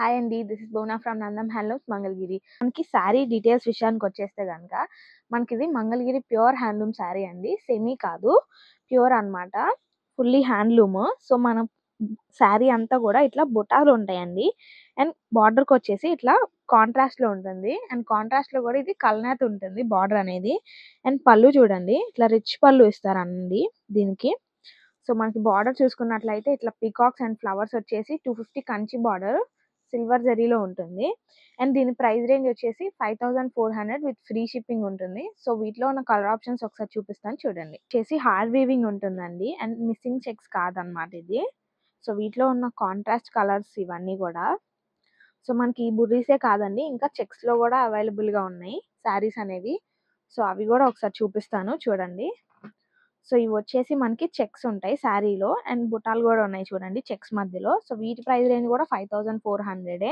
Hi అండి this is Bona from Nandam handlooms Mangalagiri మనకి sari details విషయానికి వచ్చేస్తే కనుక మనకి ఇది మంగళగిరి ప్యూర్ హ్యాండ్లూమ్ శారీ అండి. సెమీ కాదు ప్యూర్ అన్నమాట. ఫుల్లీ హ్యాండ్లూమ్ సో మనం శారీ అంతా కూడా ఇట్లా బుటాలు ఉంటాయండి. అండ్ బార్డర్కి వచ్చేసి ఇట్లా కాంట్రాస్ట్లో ఉంటుంది. అండ్ కాంట్రాస్ట్లో కూడా ఇది కల్నాథ్ ఉంటుంది బార్డర్ అనేది. అండ్ పళ్ళు చూడండి ఇట్లా రిచ్ పళ్ళు ఇస్తారండి దీనికి. సో మనకి బార్డర్ చూసుకున్నట్లయితే ఇట్లా పీకాక్స్ అండ్ ఫ్లవర్స్ వచ్చేసి two fifty Kanchi border silver జరీలో ఉంటుంది. అండ్ దీని ప్రైస్ రేంజ్ వచ్చేసి five thousand four hundred with free shipping ఉంటుంది. సో వీటిలో ఉన్న కలర్ ఆప్షన్స్ ఒకసారి చూపిస్తాను చూడండి. చేసి హార్డ్ వీవింగ్ ఉంటుందండి. అండ్ మిస్సింగ్ చెక్స్ కాదనమాట ఇది. సో వీటిలో ఉన్న కాంట్రాస్ట్ కలర్స్ ఇవన్నీ కూడా. సో మనకి ఈ బుర్రీసే కాదండి. ఇంకా చెక్స్లో కూడా అవైలబుల్గా ఉన్నాయి. శారీస్ అనేవి. సో అవి కూడా ఒకసారి చూపిస్తాను చూడండి. సో ఇవి వచ్చేసి మనకి చెక్స్ ఉంటాయి శారీలో. అండ్ బుటాలు కూడా ఉన్నాయి చూడండి చెక్స్ మధ్యలో. సో వీటి ప్రైస్ రేంజ్ కూడా ఫైవ్ థౌసండ్ ఫోర్ హండ్రెడ్.